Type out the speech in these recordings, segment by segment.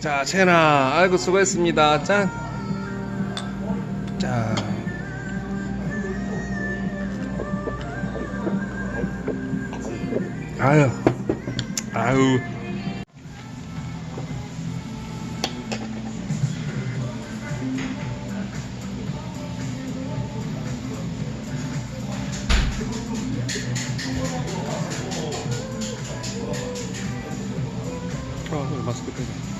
자, 채나. 아이고, 수고했습니다. 짠. 자. 아유. 아유. 아, 마스크 빼자.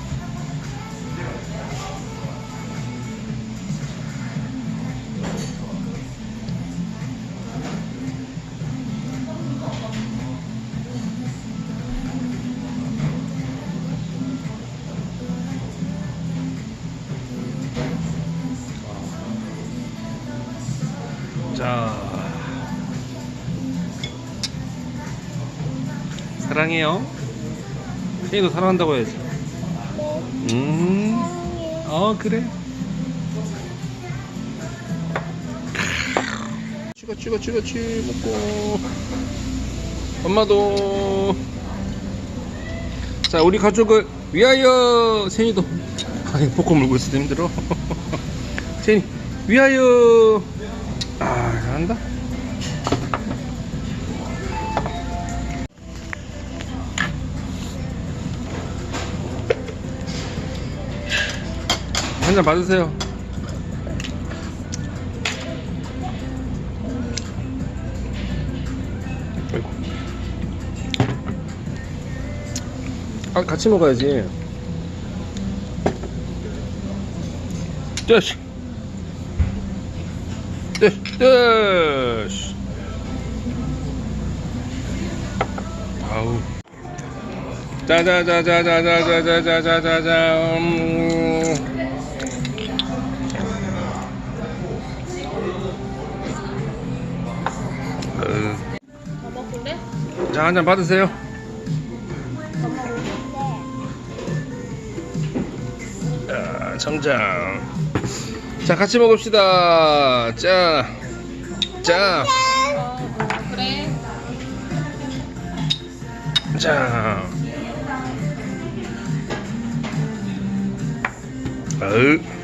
자, 사랑해요. 세이도 사랑한다고 해야지. 음, 어 그래. 찍어 찍어 찍어 찍 먹고. 엄마도. 자 우리 가족을 위하여 세니도. 아니 포크 물고 있어도 힘들어. 세니 위하여. 아 잘한다. 한잔 받으세요. 아, 같이 먹어야지. 뜨시. 뜨시, 뜨시. 아우. 짜자자자자자자자자자자. 음. 어, 엄마 볼래? 자, 한 잔 받으세요. 자, 청장. 자, 같이 먹읍시다. 자, 자, 어, 그래. 자. 어우.